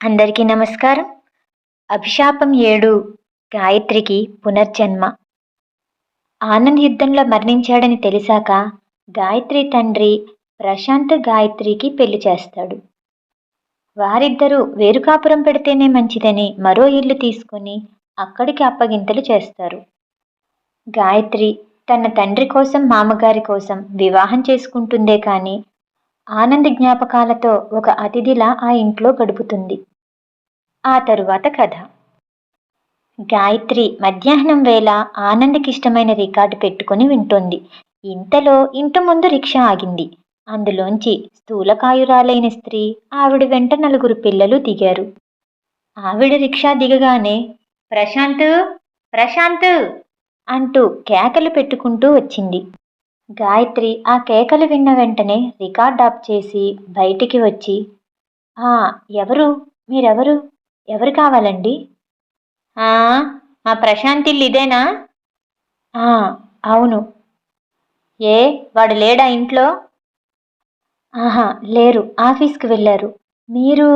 అందరికీ నమస్కారం. అభిశాపం ఏడు గాయత్రికి పునర్జన్మ. ఆనంద్ యుద్ధంలో మరణించాడని తెలిసాక గాయత్రి తండ్రి ప్రశాంత్ గాయత్రికి పెళ్ళి చేస్తాడు. వారిద్దరూ వేరు కాపురం పెడితేనే మంచిదని మరో ఇల్లు తీసుకుని అక్కడికి అప్పగింతలు చేస్తారు. గాయత్రి తన తండ్రి కోసం మామగారి కోసం వివాహం చేసుకుంటుందే కానీ ఆనంద్ జ్ఞాపకాలతో ఒక అతిథిలా ఆ ఇంట్లో గడుపుతుంది. ఆ తరువాత కథ. గాయత్రి మధ్యాహ్నం వేళ ఆనంద్కి ఇష్టమైన రికార్డు పెట్టుకుని వింటోంది. ఇంతలో ఇంటి ముందు రిక్షా ఆగింది. అందులోంచి స్థూలకాయురాలైన స్త్రీ ఆవిడ వెంట నలుగురు పిల్లలు దిగారు. ఆవిడ రిక్షా దిగగానే ప్రశాంత్ ప్రశాంత్ అంటూ కేకలు పెట్టుకుంటూ వచ్చింది. గాయత్రి ఆ కేకలు విన్న వెంటనే రికార్డ్ ఆఫ్ చేసి బయటికి వచ్చి "ఆ, ఎవరు? మీరెవరు? ఎవరు కావాలండి? "ఆ, మా ప్రశాంత్ ఇల్లు ఇదేనా "ఆ, అవును. ఏ వాడు లేడా ఇంట్లో? ఆహా లేరు ఆఫీస్కి వెళ్ళారు. మీరు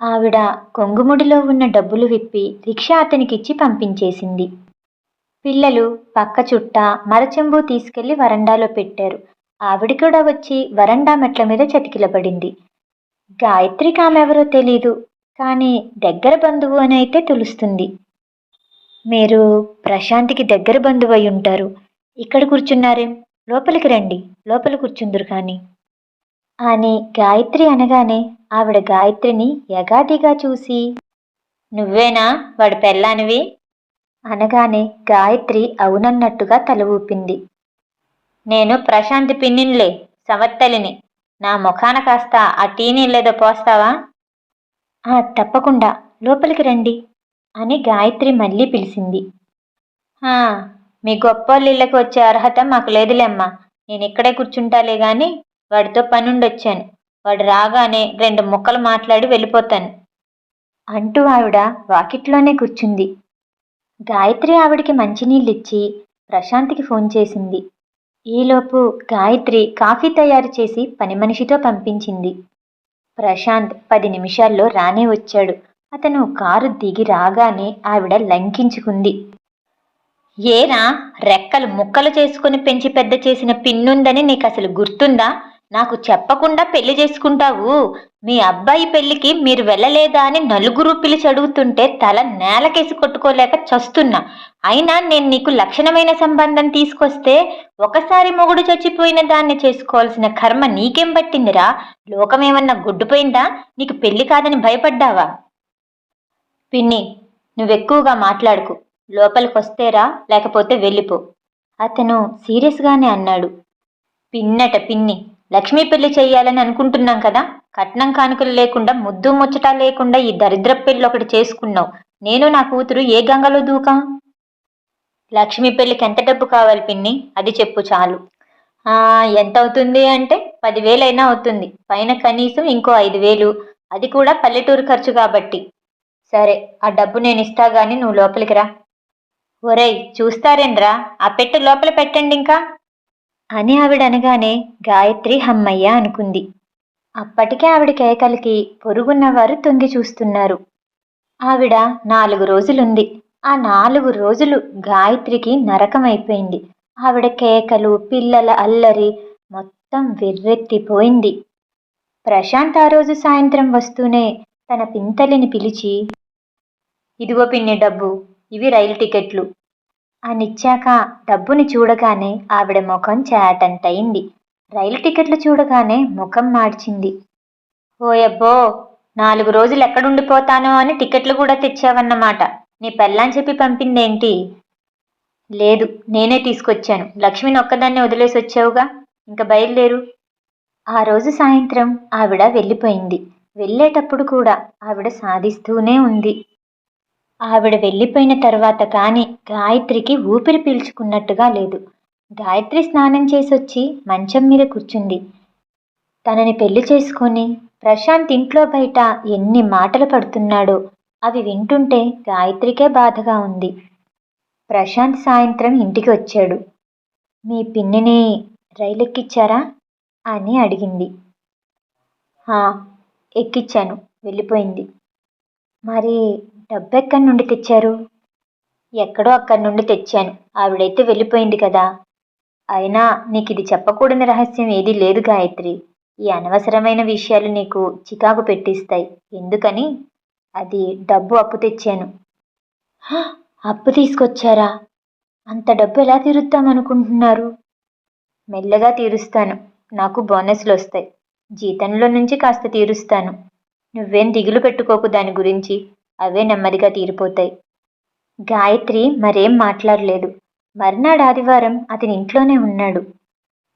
ఆవిడ కొంగుముడిలో ఉన్న డబ్బులు విప్పి రిక్షా అతనికిచ్చి పంపించేసింది. పిల్లలు పక్క చుట్ట మరచెంబు తీసుకెళ్ళి వరండాలో పెట్టారు. ఆవిడ కూడా వచ్చి వరండా మెట్ల మీద చతికిలబడింది గాయత్రికి కామెవరో తెలీదు కానీ దగ్గర బంధువు అని అయితే తెలుస్తుంది. మీరు ప్రశాంత్కి దగ్గర బంధువు అయి ఉంటారు. ఇక్కడ కూర్చున్నారేం? లోపలికి రండి లోపల కూర్చుందురు కానీ. అని గాయత్రి అనగానే ఆవిడ గాయత్రిని యగాదిగా చూసి నువ్వేనా? వాడి పెళ్ళానివి? అనగానే గాయత్రి అవునన్నట్టుగా తల ఊపింది. నేను ప్రశాంత్ పిన్నిన్లే సవత్తలిని. నా ముఖాన కాస్త ఆ టీ నీళ్ళేదో పోస్తావా? "ఆ, తప్పకుండా. లోపలికి రండి అని గాయత్రి మళ్ళీ పిలిచింది. "ఆ, మీ గొప్పోళ్ళ ఇళ్ళకి వచ్చే అర్హత మాకు లేదులేమ్మా నేను ఇక్కడే కూర్చుంటాలే గాని వాడితో పనుండొచ్చాను. వాడు రాగానే రెండు ముక్కలు మాట్లాడి వెళ్ళిపోతాను. అంటూ ఆవిడ వాకిట్లోనే కూర్చుంది. గాయత్రి ఆవిడికి మంచినీళ్ళిచ్చి ప్రశాంత్కి ఫోన్ చేసింది. ఈలోపు గాయత్రి కాఫీ తయారు చేసి పని మనిషితో పంపించింది. ప్రశాంత్ పది నిమిషాల్లో రానే వచ్చాడు. అతను కారు దిగి రాగానే ఆవిడ లంకించుకుంది. ఏరా రెక్కలు ముక్కలు చేసుకుని పెంచి పెద్ద చేసిన పిన్నుందని నీకు అసలు గుర్తుందా? నాకు చెప్పకుండా పెళ్ళి చేసుకుంటావు. మీ అబ్బాయి పెళ్ళికి మీరు వెళ్ళలేదా అని నలుగురు పిలిచి అడుగుతుంటే తల నేలకేసి కొట్టుకోలేక చస్తున్నా. అయినా నేను నీకు లక్షణమైన సంబంధం తీసుకొస్తే ఒకసారి మొగుడు చచ్చిపోయిన దాన్ని చేసుకోవాల్సిన కర్మ నీకేం పట్టిందిరా? లోకమేమన్నా గుడ్డుపోయిందా? నీకు పెళ్ళి కాదని భయపడ్డావా? పిన్ని నువ్వెక్కువగా మాట్లాడుకు. లోపలికొస్తేరా లేకపోతే వెళ్ళిపో. అతను సీరియస్గానే అన్నాడు. పిన్నట పిన్ని లక్ష్మీ పెళ్ళి చేయాలని అనుకుంటున్నాం కదా? కట్నం కానుకలు లేకుండా ముద్దు ముచ్చట లేకుండా ఈ దరిద్ర పెళ్ళి ఒకటి చేసుకున్నావు. నేను నా కూతురు ఏ గంగలో దూకాం? లక్ష్మీ పెళ్ళికి ఎంత డబ్బు కావాలి పిన్ని? అది చెప్పు చాలు. ఎంత అవుతుంది అంటే పదివేలైనా అవుతుంది. పైన కనీసం ఇంకో ఐదు వేలు అది కూడా పల్లెటూరు ఖర్చు కాబట్టి. సరే ఆ డబ్బు నేను ఇస్తా గాని నువ్వు లోపలికి రా. ఒరేయ్ చూస్తారేంద్రా? ఆ పెట్టు లోపల పెట్టండి ఇంకా. అని ఆవిడ అనగానే గాయత్రి హమ్మయ్య అనుకుంది. అప్పటికే ఆవిడ కేకలకి పొరుగున్నవారు తొంగి చూస్తున్నారు. ఆవిడ నాలుగు రోజులుంది. ఆ నాలుగు రోజులు గాయత్రికి నరకమైపోయింది. ఆవిడ కేకలు పిల్లల అల్లరి మొత్తం వెర్రెత్తిపోయింది. ప్రశాంత్ ఆ రోజు సాయంత్రం వస్తూనే తన పింతలిని పిలిచి ఇదిగో పిన్ని డబ్బు ఇవి రైలు టికెట్లు. అనిచ్చాక డబ్బుని చూడగానే ఆవిడ ముఖం చాటంటయింది. రైలు టికెట్లు చూడగానే ముఖం మార్చింది. ఓయబ్బో నాలుగు రోజులు ఎక్కడుండిపోతానో అని టికెట్లు కూడా తెచ్చావన్నమాట. నీ పెళ్ళాని చెప్పి పంపిందేంటి? లేదు నేనే తీసుకొచ్చాను. లక్ష్మిని ఒక్కదాన్ని వదిలేసి వచ్చావుగా? ఇంకా బయలుదేరు? ఆ రోజు సాయంత్రం ఆవిడ వెళ్ళిపోయింది. వెళ్ళేటప్పుడు కూడా ఆవిడ సాధిస్తూనే ఉంది. ఆవిడ వెళ్ళిపోయిన తర్వాత కానీ గాయత్రికి ఊపిరి పీల్చుకున్నట్టుగా లేదు. గాయత్రి స్నానం చేసొచ్చి మంచం మీద కూర్చుంది. తనని పెళ్ళి చేసుకొని ప్రశాంత్ ఇంట్లో బయట ఎన్ని మాటలు పడుతున్నాడో అవి వింటుంటే గాయత్రికే బాధగా ఉంది. ప్రశాంత్ సాయంత్రం ఇంటికి వచ్చాడు. మీ పిన్నిని రైలెక్కిచ్చారా? అని అడిగింది. ఎక్కిచ్చాను వెళ్ళిపోయింది. మరి డబ్బు ఎక్కడి నుండి తెచ్చారు? ఎక్కడో అక్కడి నుండి తెచ్చాను. ఆవిడైతే వెళ్ళిపోయింది కదా. అయినా నీకు ఇది చెప్పకూడని రహస్యం ఏదీ లేదు గాయత్రి. ఈ అనవసరమైన విషయాలు నీకు చికాకు పెట్టిస్తాయి. ఎందుకని? అది డబ్బు అప్పు తెచ్చాను. అప్పు తీసుకొచ్చారా? అంత డబ్బు ఎలా తీరుద్దామనుకుంటున్నారు మెల్లగా తీరుస్తాను. నాకు బోనస్లు వస్తాయి. జీతంలో నుంచి కాస్త తీరుస్తాను. నువ్వేం దిగులు పెట్టుకోకు దాని గురించి. అవే నెమ్మదిగా తీరిపోతాయి. గాయత్రి మరేం మాట్లాడలేదు. మర్నాడు ఆదివారం అతని ఇంట్లోనే ఉన్నాడు.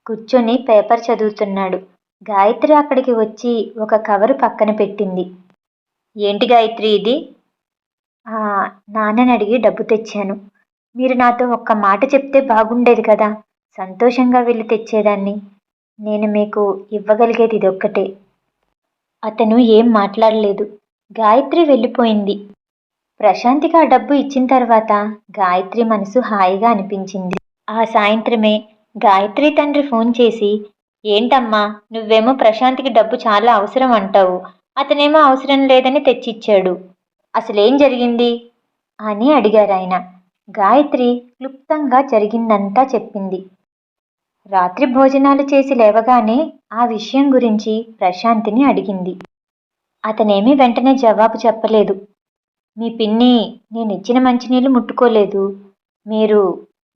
కూర్చొని పేపర్ చదువుతున్నాడు. గాయత్రి అక్కడికి వచ్చి ఒక కవరు పక్కన పెట్టింది. ఏంటి గాయత్రి ఇది? నాన్నని అడిగి డబ్బు తెచ్చాను. మీరు నాతో ఒక్క మాట చెప్తే బాగుండేది కదా. సంతోషంగా వెళ్ళి తెచ్చేదాన్ని. నేను మీకు ఇవ్వగలిగేది ఇదొక్కటే. అతను ఏం మాట్లాడలేదు. గాయత్రి వెళ్ళిపోయింది. ప్రశాంతికి ఆ డబ్బు ఇచ్చిన తర్వాత గాయత్రి మనసు హాయిగా అనిపించింది. ఆ సాయంత్రమే గాయత్రి తండ్రి ఫోన్ చేసి ఏంటమ్మా నువ్వేమో ప్రశాంత్కి డబ్బు చాలా అవసరం అంటావు. అతనేమో అవసరం లేదని తెచ్చిచ్చాడు. అసలేం జరిగింది? అని అడిగారు ఆయన. గాయత్రి క్లుప్తంగా జరిగిందంతా చెప్పింది. రాత్రి భోజనాలు చేసి లేవగానే ఆ విషయం గురించి ప్రశాంతిని అడిగింది. అతనేమీ వెంటనే జవాబు చెప్పలేదు. మీ పిన్ని నేను ఇచ్చిన మంచినీళ్ళు ముట్టుకోలేదు. మీరు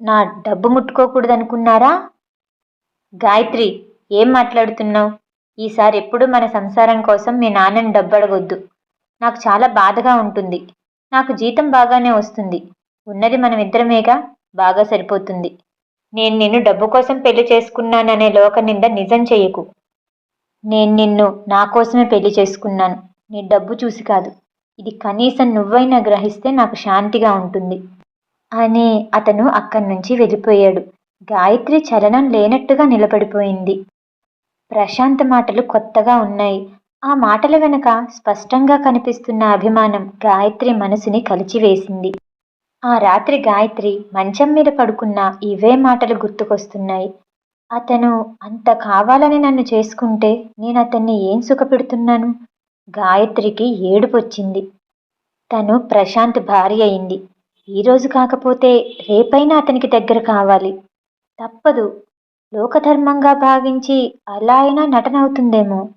నా డబ్బు ముట్టుకోకూడదనుకున్నారా? గాయత్రి ఏం మాట్లాడుతున్నావు? ఈసారి ఎప్పుడు మన సంసారం కోసం మీ నాన్నని డబ్బు అడగొద్దు నాకు చాలా బాధగా ఉంటుంది. నాకు జీతం బాగానే వస్తుంది. ఉన్నది మనమిద్దరమేగా? బాగా సరిపోతుంది. నేను నిన్ను డబ్బు కోసం పెళ్ళి చేసుకున్నాననే లోక నింద నిజం చెయ్యకు. నేను నిన్ను నా కోసమే పెళ్ళి చేసుకున్నాను. నీ డబ్బు చూసి కాదు. ఇది కనీసం నువ్వైనా గ్రహిస్తే నాకు శాంతిగా ఉంటుంది. అని అతను అక్కడి నుంచి వెళ్ళిపోయాడు. గాయత్రి చలనం లేనట్టుగా నిలబడిపోయింది. ప్రశాంత్ మాటలు కొత్తగా ఉన్నాయి. ఆ మాటల వెనుక స్పష్టంగా కనిపిస్తున్న అభిమానం గాయత్రి మనసుని కలిచివేసింది. ఆ రాత్రి గాయత్రి మంచం మీద పడుకున్న ఇవే మాటలు గుర్తుకొస్తున్నాయి. అతను అంత కావాలని నన్ను చేసుకుంటే నేను అతన్ని ఏం సుఖపెడుతున్నాను? గాయత్రికి ఏడుపొచ్చింది. తను ప్రశాంత్ భార్య అయింది. ఈరోజు కాకపోతే రేపైనా అతనికి దగ్గర కావాలి. తప్పదు. లోకధర్మంగా భావించి అలా అయినా నటన అవుతుందేమో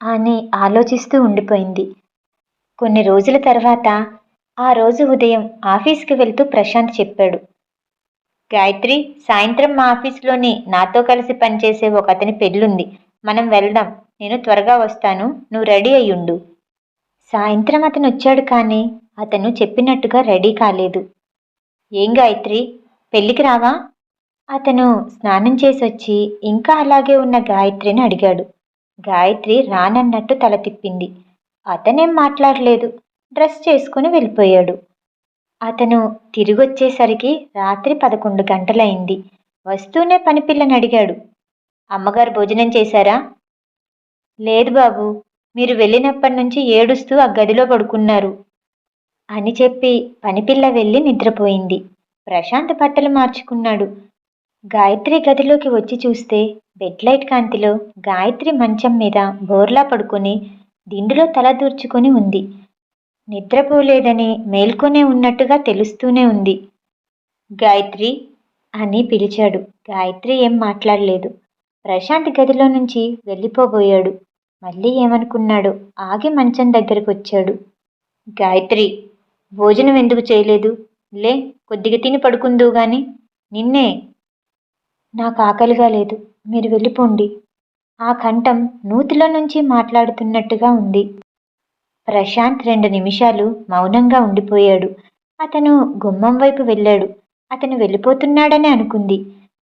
అని ఆలోచిస్తూ ఉండిపోయింది. కొన్ని రోజుల తర్వాత ఆ రోజు ఉదయం ఆఫీస్కి వెళ్తూ ప్రశాంత్ చెప్పాడు. గాయత్రి సాయంత్రం మా ఆఫీస్లోని నాతో కలిసి పనిచేసే ఒక అతని పెళ్ళుంది. మనం వెళ్దాం. నేను త్వరగా వస్తాను. నువ్వు రెడీ అయ్యుండు. సాయంత్రం అతను వచ్చాడు కానీ అతను చెప్పినట్టుగా రెడీ కాలేదు. ఏం గాయత్రి? పెళ్ళికి రావా? అతను స్నానం చేసి వచ్చి ఇంకా అలాగే ఉన్న గాయత్రిని అడిగాడు. గాయత్రి రానన్నట్టు తల తిప్పింది. అతనేం మాట్లాడలేదు. డ్రెస్ చేసుకుని వెళ్ళిపోయాడు. అతను తిరిగొచ్చేసరికి రాత్రి పదకొండు గంటలైంది. వస్తూనే పనిపిల్లని అడిగాడు. అమ్మగారు భోజనం చేశారా? లేదు బాబు మీరు వెళ్ళినప్పటి నుంచి ఏడుస్తూ ఆ గదిలో పడుకున్నారు అని చెప్పి పనిపిల్ల వెళ్ళి నిద్రపోయింది. ప్రశాంత్ బట్టలు మార్చుకున్నాడు. గాయత్రి గదిలోకి వచ్చి చూస్తే బెడ్ లైట్ కాంతిలో గాయత్రి మంచం మీద బోర్లా పడుకొని దిండులో తల దూర్చుకొని ఉంది. నిద్రపోలేదని మేల్కొనే ఉన్నట్టుగా తెలుస్తూనే ఉంది. గాయత్రి అని పిలిచాడు. గాయత్రి ఏం మాట్లాడలేదు. ప్రశాంత్ గదిలో నుంచి వెళ్ళిపోబోయాడు. మళ్ళీ ఏమనుకున్నాడు ఆగి మంచం దగ్గరకు వచ్చాడు. గాయత్రి భోజనం ఎందుకు చేయలేదు? లే కొద్దిగా తిని పడుకుందువు గాని. నిన్నే నాకు ఆకలిగా లేదు. మీరు వెళ్ళిపోండి. ఆ కంఠం నూతిలో నుంచి మాట్లాడుతున్నట్టుగా ఉంది. ప్రశాంత్ రెండు నిమిషాలు మౌనంగా ఉండిపోయాడు. అతను గుమ్మం వైపు వెళ్ళాడు. అతను వెళ్ళిపోతున్నాడని అనుకుంది.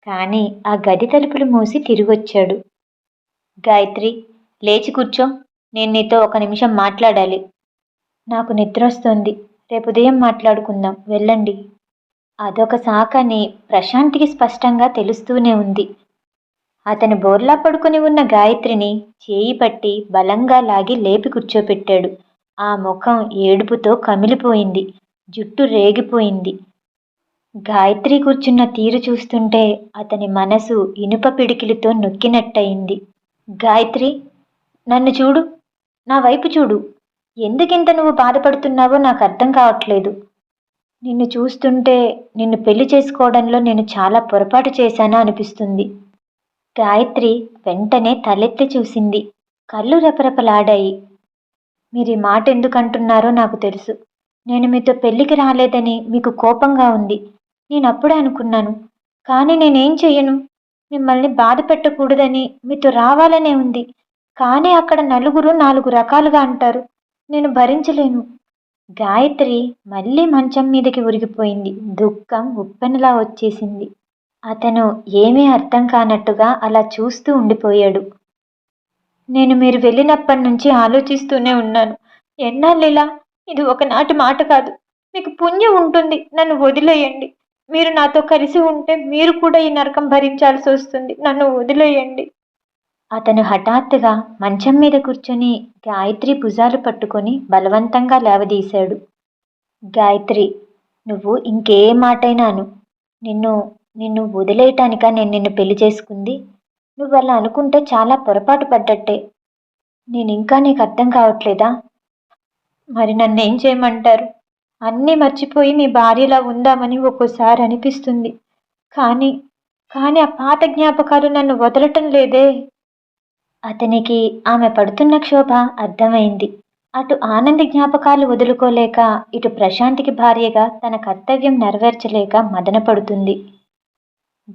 కానీ ఆ గది తలుపులు మూసి తిరిగొచ్చాడు. గాయత్రి లేచి కూర్చో. నేను నీతో ఒక నిమిషం మాట్లాడాలి. నాకు నిద్ర వస్తోంది. రేపు ఉదయం మాట్లాడుకుందాం. వెళ్ళండి. అదొక సాకని ప్రశాంత్కి స్పష్టంగా తెలుస్తూనే ఉంది. అతను బోర్లా పడుకుని ఉన్న గాయత్రిని చేయి పట్టి బలంగా లాగి లేపి కూర్చోపెట్టాడు. ఆ ముఖం ఏడుపుతో కమిలిపోయింది. జుట్టు రేగిపోయింది. గాయత్రి కూర్చున్న తీరు చూస్తుంటే అతని మనసు ఇనుప పిడికిలితో నొక్కినట్టయింది. గాయత్రి నన్ను చూడు. నా వైపు చూడు. ఎందుకింత నువ్వు బాధపడుతున్నావో నాకు అర్థం కావట్లేదు. నిన్ను చూస్తుంటే నిన్ను పెళ్ళి చేసుకోవడంలో నేను చాలా పొరపాటు చేశానా అనిపిస్తుంది. గాయత్రి వెంటనే తలెత్తి చూసింది. కళ్ళు రెపరెపలాడాయి. మీరు ఈ మాట ఎందుకు అంటున్నారో నాకు తెలుసు. నేను మీతో పెళ్ళికి రాలేదని మీకు కోపంగా ఉంది. నేను అప్పుడే అనుకున్నాను. కానీ నేనేం చెయ్యను? మిమ్మల్ని బాధ పెట్టకూడదని మీతో రావాలనే ఉంది. కానీ అక్కడ నలుగురు నాలుగు రకాలుగా అంటారు. నేను భరించలేను. గాయత్రి మళ్ళీ మంచం మీదకి ఉరిగిపోయింది. దుఃఖం ఉప్పెనలా వచ్చేసింది. అతను ఏమీ అర్థం కానట్టుగా అలా చూస్తూ ఉండిపోయాడు. నేను మీరు వెళ్ళినప్పటి నుంచి ఆలోచిస్తూనే ఉన్నాను. ఎన్నాళ్ళిలా? ఇది ఒకనాటి మాట కాదు. మీకు పుణ్యం ఉంటుంది. నన్ను వదిలేయండి. మీరు నాతో కలిసి ఉంటే మీరు కూడా ఈ నరకం భరించాల్సి వస్తుంది. నన్ను వదిలేయండి. అతను హఠాత్తుగా మంచం మీద కూర్చొని గాయత్రి భుజాలు పట్టుకొని బలవంతంగా లేవదీశాడు. గాయత్రి నువ్వు ఇంకే మాటైనాను. నిన్ను నిన్ను వదిలేయటానిక నేను నిన్ను పెళ్ళి చేసుకుంది? నువ్వు అలా అనుకుంటే చాలా పొరపాటు పడ్డట్టే. నేను ఇంకా నీకు అర్థం కావట్లేదా? మరి నన్ను ఏం చేయమంటారు? అన్నీ మర్చిపోయి మీ భార్యలా ఉందామని ఒక్కోసారి అనిపిస్తుంది. కానీ కానీ ఆ పాత జ్ఞాపకాలు నన్ను వదలటం లేదే. అతనికి ఆమె పడుతున్న క్షోభ అర్థమైంది. అటు ఆనంది జ్ఞాపకాలు వదులుకోలేక ఇటు ప్రశాంతికి భార్యగా తన కర్తవ్యం నెరవేర్చలేక మదనపడుతుంది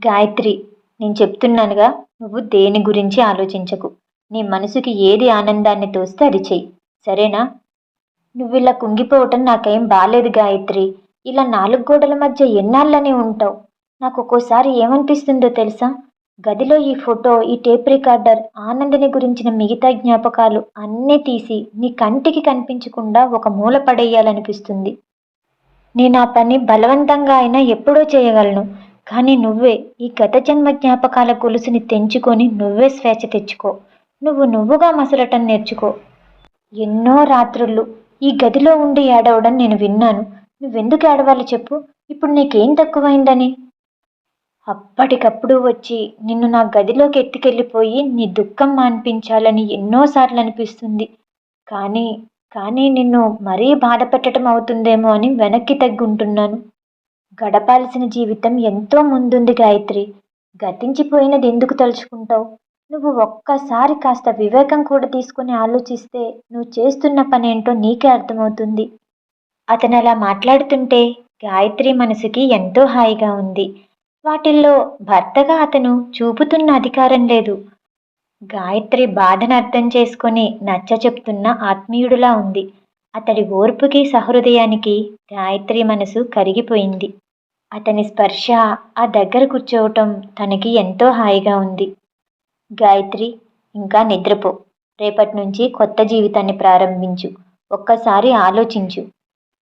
గాయత్రి నేను చెప్తున్నానుగా నువ్వు దేని గురించి ఆలోచించకు? నీ మనసుకి ఏది ఆనందాన్ని తోస్తే అది చెయ్యి. సరేనా? నువ్వు ఇలా కుంగిపోవటం నాకేం బాలేదు గాయత్రి. ఇలా నాలుగు గోడల మధ్య ఎన్నాళ్ళనే ఉంటావు? నాకు ఒక్కోసారి ఏమనిపిస్తుందో తెలుసా? గదిలో ఈ ఫోటో ఈ టేప్ రికార్డర్ ఆనందిని గురించిన మిగతా జ్ఞాపకాలు అన్నీ తీసి నీ కంటికి కనిపించకుండా ఒక మూల పడేయాలనిపిస్తుంది. నేను ఆ పని బలవంతంగా అయినా ఎప్పుడో చేయగలను. కానీ నువ్వే ఈ గత జన్మ జ్ఞాపకాల గొలుసుని తెంచుకొని నువ్వే స్వేచ్ఛ తెచ్చుకో. నువ్వు నువ్వుగా మసలటం నేర్చుకో. ఎన్నో రాత్రులు ఈ గదిలో ఉండి ఏడవడం నేను విన్నాను. నువ్వెందుకు ఏడవాలి చెప్పు. ఇప్పుడు నీకేం తక్కువైందని? అప్పటికప్పుడు వచ్చి నిన్ను నా గదిలోకి ఎత్తుకెళ్ళిపోయి నీ దుఃఖం మాన్పించాలని ఎన్నోసార్లు అనిపిస్తుంది. కానీ కానీ నిన్ను మరీ బాధ పెట్టడం అవుతుందేమో అని వెనక్కి తగ్గుంటున్నాను. గడపాల్సిన జీవితం ఎంతో ముందుంది గాయత్రి. గతించిపోయినది ఎందుకు తలుచుకుంటావు? నువ్వు ఒక్కసారి కాస్త వివేకం కూడా తీసుకుని ఆలోచిస్తే నువ్వు చేస్తున్న పనేంటో నీకే అర్థమవుతుంది. అతను అలా మాట్లాడుతుంటే గాయత్రి మనసుకి ఎంతో హాయిగా ఉంది. వాటిల్లో భర్తగా అతను చూపుతున్న అధికారం లేదు. గాయత్రి బాధను అర్థం చేసుకొని నచ్చ చెప్తున్న ఆత్మీయుడులా ఉంది. అతడి ఓర్పుకి సహృదయానికి గాయత్రి మనసు కరిగిపోయింది. అతని స్పర్శ ఆ దగ్గర కూర్చోవటం తనకి ఎంతో హాయిగా ఉంది. గాయత్రి ఇంకా నిద్రపో. రేపటి నుంచి కొత్త జీవితాన్ని ప్రారంభించు. ఒక్కసారి ఆలోచించు.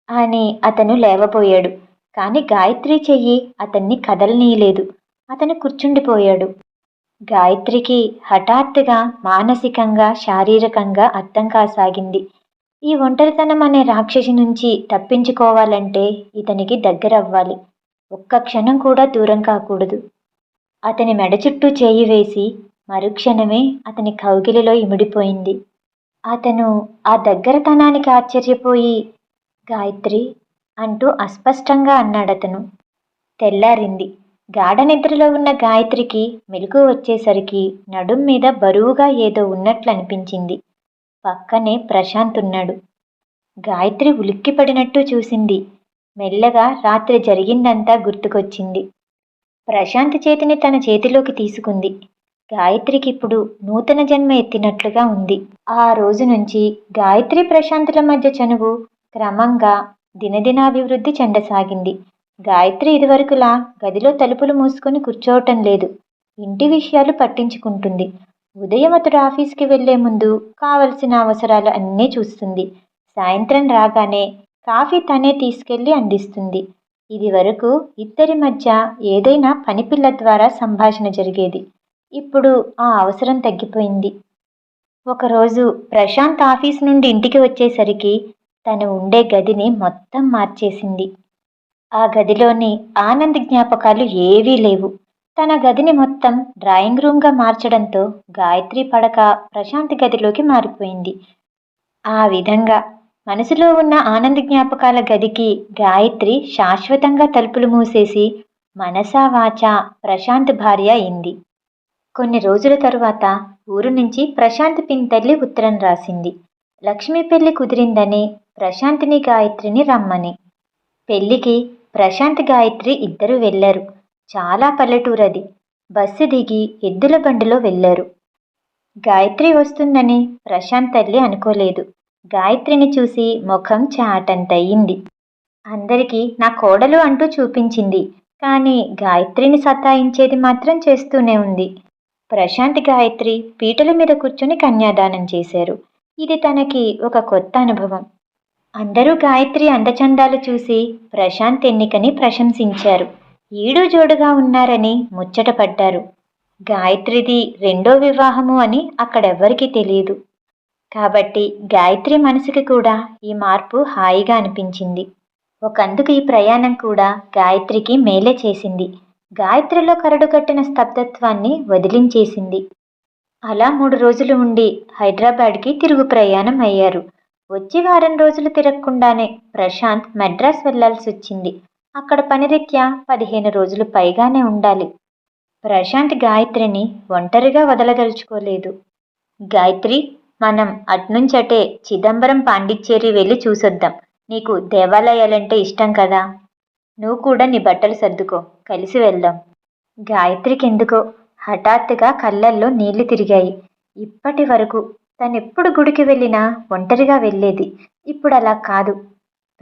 అని అతను లేవబోయాడు కానీ గాయత్రి చెయ్యి అతన్ని కదలనీయలేదు. అతను కూర్చుండిపోయాడు. గాయత్రికి హఠాత్తుగా మానసికంగా శారీరకంగా అర్థం కాసాగింది. ఈ ఒంటరితనం అనే రాక్షసి నుంచి తప్పించుకోవాలంటే ఇతనికి దగ్గరవ్వాలి. ఒక్క క్షణం కూడా దూరం కాకూడదు. అతని మెడ చుట్టూ చేయి వేసి మరుక్షణమే అతని కౌగిలిలో ఇమిడిపోయింది. అతను ఆ దగ్గరతనానికి ఆశ్చర్యపోయి గాయత్రి అంటూ అస్పష్టంగా అన్నాడతను తెల్లారింది. గాఢ నిద్రలో ఉన్న గాయత్రికి మెలుగు వచ్చేసరికి నడుం మీద బరువుగా ఏదో ఉన్నట్లు అనిపించింది పక్కనే ప్రశాంత్ ఉన్నాడు. గాయత్రి ఉలిక్కిపడినట్టు చూసింది. మెల్లగా రాత్రి జరిగిందంతా గుర్తుకొచ్చింది. ప్రశాంత్ చేతిని తన చేతిలోకి తీసుకుంది. గాయత్రికి ఇప్పుడు నూతన జన్మ ఎత్తినట్లుగా ఉంది. ఆ రోజు నుంచి గాయత్రి ప్రశాంతుల మధ్య చనువు క్రమంగా దినదినాభివృద్ధి చెందసాగింది. గాయత్రి ఇదివరకులా గదిలో తలుపులు మూసుకొని కూర్చోవటం లేదు. ఇంటి విషయాలు పట్టించుకుంటుంది. ఉదయం అతడు ఆఫీస్కి వెళ్ళే ముందు కావలసిన అవసరాలు అన్నీ చూస్తుంది. సాయంత్రం రాగానే కాఫీ తనే తీసుకెళ్ళి అందిస్తుంది. ఇది వరకు ఇద్దరి మధ్య ఏదైనా పనిపిల్ల ద్వారా సంభాషణ జరిగేది. ఇప్పుడు ఆ అవసరం తగ్గిపోయింది. ఒకరోజు ప్రశాంత్ ఆఫీస్ నుండి ఇంటికి వచ్చేసరికి తను ఉండే గదిని మొత్తం మార్చేసింది. ఆ గదిలోని ఆనంద్ జ్ఞాపకాలు ఏవీ లేవు. తన గదిని మొత్తం డ్రాయింగ్ రూమ్గా మార్చడంతో గాయత్రి పడక ప్రశాంత్ గదిలోకి మారిపోయింది. ఆ విధంగా మనసులో ఉన్న ఆనంద జ్ఞాపకాల గదికి గాయత్రి శాశ్వతంగా తలుపులు మూసేసి మనసా వాచ ప్రశాంత్ భార్య అయింది. కొన్ని రోజుల తరువాత ఊరు నుంచి ప్రశాంత్ పింతల్లి ఉత్తరం రాసింది. లక్ష్మి పెళ్ళి కుదిరిందని ప్రశాంత్ని గాయత్రిని రమ్మని. పెళ్ళికి ప్రశాంత్ గాయత్రి ఇద్దరు వెళ్ళారు. చాలా పల్లెటూరది. అది బస్సు దిగి ఎద్దుల బండిలో వెళ్ళారు. గాయత్రి వస్తుందని ప్రశాంత్ తల్లి అనుకోలేదు. గాయత్రిని చూసి ముఖం చాటంతయింది. అందరికీ నా కోడలు అంటూ చూపించింది. కానీ గాయత్రిని సతాయించేది మాత్రం చేస్తూనే ఉంది. ప్రశాంత్ గాయత్రి పీటల మీద కూర్చుని కన్యాదానం చేశారు. ఇది తనకి ఒక కొత్త అనుభవం. అందరూ గాయత్రి అందచందాలు చూసి ప్రశాంత్ ఎన్నికని ప్రశంసించారు. ఈడు జోడుగా ఉన్నారని ముచ్చటపడ్డారు. గాయత్రిది రెండో వివాహము అని అక్కడెవ్వరికీ తెలియదు కాబట్టి గాయత్రి మనసుకి కూడా ఈ మార్పు హాయిగా అనిపించింది. ఒకందుకు ఈ ప్రయాణం కూడా గాయత్రికి మేలే చేసింది. గాయత్రిలో కరడుగట్టిన స్తబ్దత్వాన్ని వదిలించేసింది. అలా మూడు రోజులు ఉండి హైదరాబాద్కి తిరుగు ప్రయాణం అయ్యారు. వచ్చి వారం రోజులు తిరగకుండానే ప్రశాంత్ మెడ్రాస్ వెళ్ళాల్సి వచ్చింది. అక్కడ పనిరీత్యా పదిహేను రోజులు పైగానే ఉండాలి. ప్రశాంత్ గాయత్రిని ఒంటరిగా వదలదలుచుకోలేదు. గాయత్రి మనం అట్నుంచటే చిదంబరం పాండిచ్చేరి వెళ్ళి చూసొద్దాం. నీకు దేవాలయాలంటే ఇష్టం కదా? నువ్వు కూడా నీ బట్టలు సర్దుకో. కలిసి వెళ్దాం. గాయత్రికి ఎందుకో హఠాత్తుగా కళ్ళల్లో నీళ్ళు తిరిగాయి. ఇప్పటి వరకు తనెప్పుడు గుడికి వెళ్ళినా ఒంటరిగా వెళ్ళేది ఇప్పుడు అలా కాదు.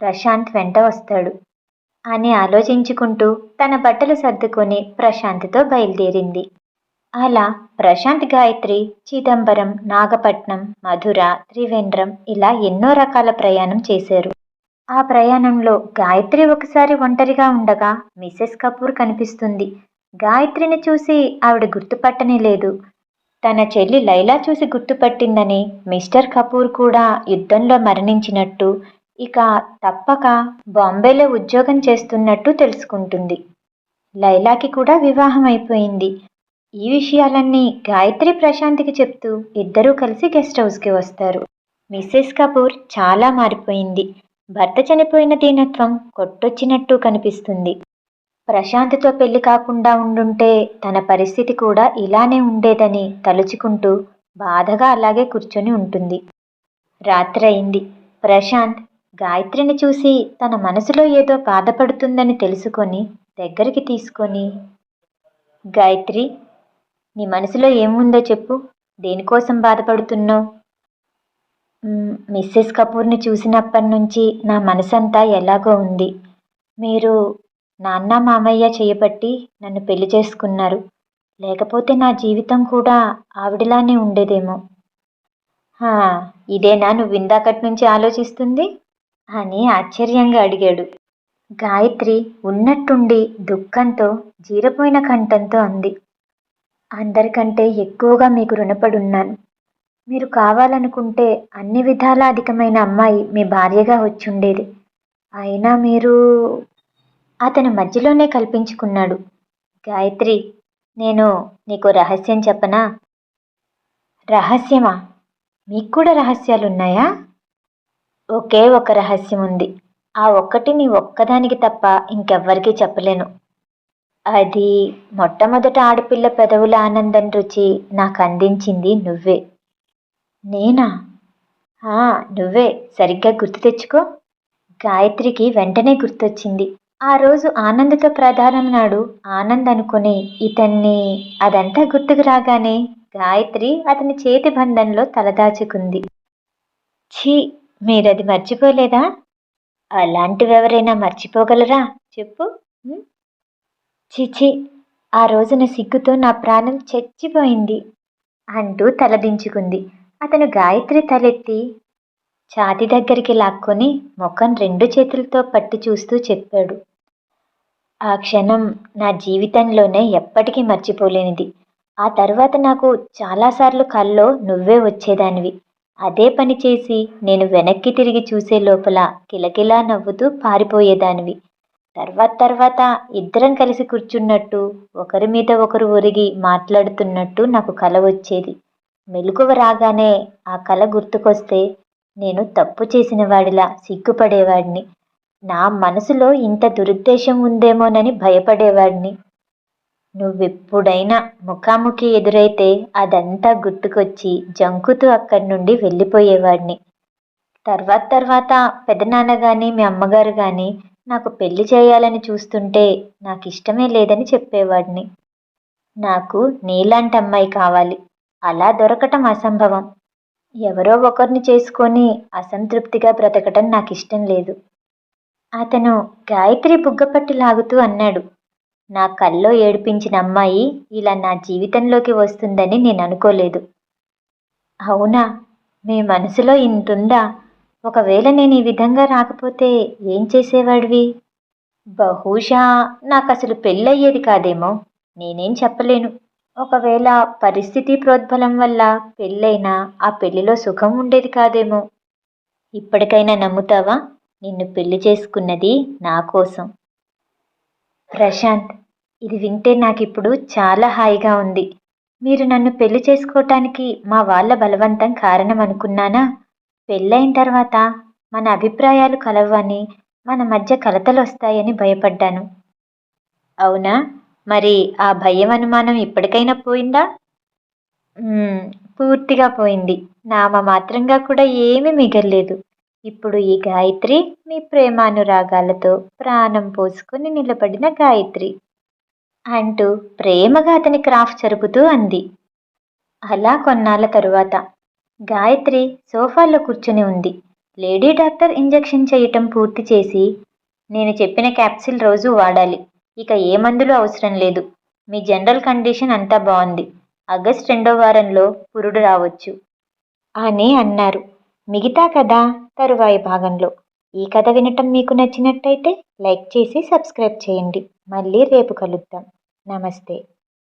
ప్రశాంత్ వెంట వస్తాడు. అని ఆలోచించుకుంటూ తన బట్టలు సర్దుకొని ప్రశాంత్తో బయలుదేరింది. అలా ప్రశాంత్ గాయత్రి చిదంబరం నాగపట్నం మధుర త్రివేంద్రం ఇలా ఎన్నో రకాల ప్రయాణం చేశారు. ఆ ప్రయాణంలో గాయత్రి ఒకసారి ఒంటరిగా ఉండగా మిసెస్ కపూర్ కనిపిస్తుంది. గాయత్రిని చూసి ఆవిడ గుర్తుపట్టనే లేదు. తన చెల్లి లైలా చూసి గుర్తుపట్టిందని మిస్టర్ కపూర్ కూడా యుద్ధంలో మరణించినట్టు ఇక తప్పక బాంబేలో ఉద్యోగం చేస్తున్నట్టు తెలుసుకుంటుంది. లైలాకి కూడా వివాహం అయిపోయింది. ఈ విషయాలన్నీ గాయత్రి ప్రశాంత్కి చెప్తూ ఇద్దరూ కలిసి గెస్ట్ హౌస్కి వస్తారు. మిస్సెస్ కపూర్ చాలా మారిపోయింది. భర్త చనిపోయిన దీనత్వం కొట్టొచ్చినట్టు కనిపిస్తుంది. ప్రశాంత్తో పెళ్ళి కాకుండా ఉండుంటే తన పరిస్థితి కూడా ఇలానే ఉండేదని తలుచుకుంటూ బాధగా అలాగే కూర్చొని ఉంటుంది. రాత్రి అయింది. ప్రశాంత్ గాయత్రిని చూసి తన మనసులో ఏదో బాధపడుతుందని తెలుసుకొని దగ్గరికి తీసుకొని గాయత్రి నీ మనసులో ఏముందో చెప్పు. దేనికోసం బాధపడుతున్నావు? మిస్సెస్ కపూర్ని చూసినప్పటి నుంచి నా మనసంతా ఎలాగో ఉంది. మీరు నాన్న మామయ్య చేయబట్టి నన్ను పెళ్ళి చేసుకున్నారు. లేకపోతే నా జీవితం కూడా ఆవిడలానే ఉండేదేమో. ఇదేనా నువ్వు ఇందాకటి నుంచి ఆలోచిస్తుంది? అని ఆశ్చర్యంగా అడిగాడు. గాయత్రి ఉన్నట్టుండి దుఃఖంతో జీరపోయిన కంఠంతో అంది. అందరికంటే ఎక్కువగా మీకు రుణపడున్నాను. మీరు కావాలనుకుంటే అన్ని విధాల అధికమైన అమ్మాయి మీ భార్యగా వచ్చుండేది. అయినా మీరు అతను మధ్యలోనే కల్పించుకున్నాడు. గాయత్రి నేను నీకు రహస్యం చెప్పనా? రహస్యమా? మీకు కూడా రహస్యాలున్నాయా? ఒకే ఒక రహస్యం ఉంది. ఆ ఒక్కటి నీ ఒక్కదానికి తప్ప ఇంకెవ్వరికీ చెప్పలేను. అది మొట్టమొదట ఆడపిల్ల పెదవుల ఆనందం రుచి నాకు అందించింది నువ్వే. నేనా? ఆ, నువ్వే. సరిగ్గా గుర్తు తెచ్చుకో. గాయత్రికి వెంటనే గుర్తొచ్చింది. ఆ రోజు ఆనందతో ప్రధానం నాడు ఆనంద్ అనుకుని ఇతన్ని అదంతా గుర్తుకు రాగానే గాయత్రి అతని చేతి బంధంలో తలదాచుకుంది. ఛీ మీరది మర్చిపోలేదా? అలాంటివెవరైనా మర్చిపోగలరా? చెప్పు. చిచి ఆ రోజున సిగ్గుతో నా ప్రాణం చచ్చిపోయింది అంటూ తలదించుకుంది. అతను గాయత్రి తలెత్తి ఛాతి దగ్గరికి లాక్కొని ముఖం రెండు చేతులతో పట్టి చూస్తూ చెప్పాడు. ఆ క్షణం నా జీవితంలోనే ఎప్పటికీ మర్చిపోలేనిది. ఆ తర్వాత నాకు చాలాసార్లు కల్లో నువ్వే వచ్చేదానివి. అదే పని చేసి నేను వెనక్కి తిరిగి చూసే లోపల కిలకిలా నవ్వుతూ పారిపోయేదానివి. తర్వాత తర్వాత ఇద్దరం కలిసి కూర్చున్నట్టు ఒకరి మీద ఒకరు ఒరిగి మాట్లాడుతున్నట్టు నాకు కల వచ్చేది. మెలకువ రాగానే ఆ కల గుర్తుకొస్తే నేను తప్పు చేసిన వాడిలా సిగ్గుపడేవాడిని. నా మనసులో ఇంత దురుద్దేశం ఉందేమోనని భయపడేవాడిని. నువ్వెప్పుడైనా ముఖాముఖి ఎదురైతే అదంతా గుర్తుకొచ్చి జంకుతూ అక్కడి నుండి వెళ్ళిపోయేవాడిని. తర్వాత తర్వాత పెదనాన్న కానీ మీ అమ్మగారు కానీ నాకు పెళ్ళి చేయాలని చూస్తుంటే నాకు ఇష్టమే లేదని చెప్పేవాడిని. నాకు నీలాంటి అమ్మాయి కావాలి. అలా దొరకటం అసంభవం. ఎవరో ఒకరిని చేసుకొని అసంతృప్తిగా బ్రతకటం నాకు ఇష్టం లేదు. అతను గాయత్రి బుగ్గపట్టి లాగుతూ అన్నాడు నా కల్లో ఏడిపించిన అమ్మాయి ఇలా నా జీవితంలోకి వస్తుందని నేను అనుకోలేదు అవునా? మీ మనసులో ఇంతుందా ఒకవేళ నేను ఈ విధంగా రాకపోతే ఏం చేసేవాడివి? బహుశా నాకు అసలు పెళ్ళయ్యేది కాదేమో. నేనేం చెప్పలేను. ఒకవేళ పరిస్థితి ప్రోద్బలం వల్ల పెళ్ళైనా ఆ పెళ్ళిలో సుఖం ఉండేది కాదేమో. ఇప్పటికైనా నమ్ముతావా? నిన్ను పెళ్ళి చేసుకున్నది నా కోసం. ప్రశాంత్ ఇది వింటే నాకిప్పుడు చాలా హాయిగా ఉంది. మీరు నన్ను పెళ్ళి చేసుకోవటానికి మా వాళ్ళ బలవంతం కారణం అనుకున్నానా పెళ్ళైన తర్వాత మన అభిప్రాయాలు కలవని మన మధ్య కలతలు వస్తాయని భయపడ్డాను. అవునా? మరి ఆ భయం అనుమానం ఇప్పటికైనా పోయిందా? పూర్తిగా పోయింది. నామ మాత్రంగా కూడా ఏమీ మిగల్లేదు. ఇప్పుడు ఈ గాయత్రి మీ ప్రేమానురాగాలతో ప్రాణం పోసుకుని నిలబడిన గాయత్రి అంటూ ప్రేమగా అతని క్రాఫ్ట్ జరుపుతూ అంది. అలా కొన్నాళ్ళ తరువాత గాయత్రి సోఫాలో కూర్చుని ఉంది. లేడీ డాక్టర్ ఇంజెక్షన్ చేయటం పూర్తి చేసి నేను చెప్పిన క్యాప్సిల్ రోజు వాడాలి. ఇక ఏ మందులు అవసరం లేదు. మీ జనరల్ కండిషన్ అంతా బాగుంది ఆగస్ట్ రెండో వారంలో పురుడు రావచ్చు. అని అన్నారు. మిగతా కథ తరువాయి భాగంలో. ఈ కథ వినటం మీకు నచ్చినట్టయితే లైక్ చేసి సబ్స్క్రైబ్ చేయండి. మళ్ళీ రేపు కలుద్దాం. నమస్తే.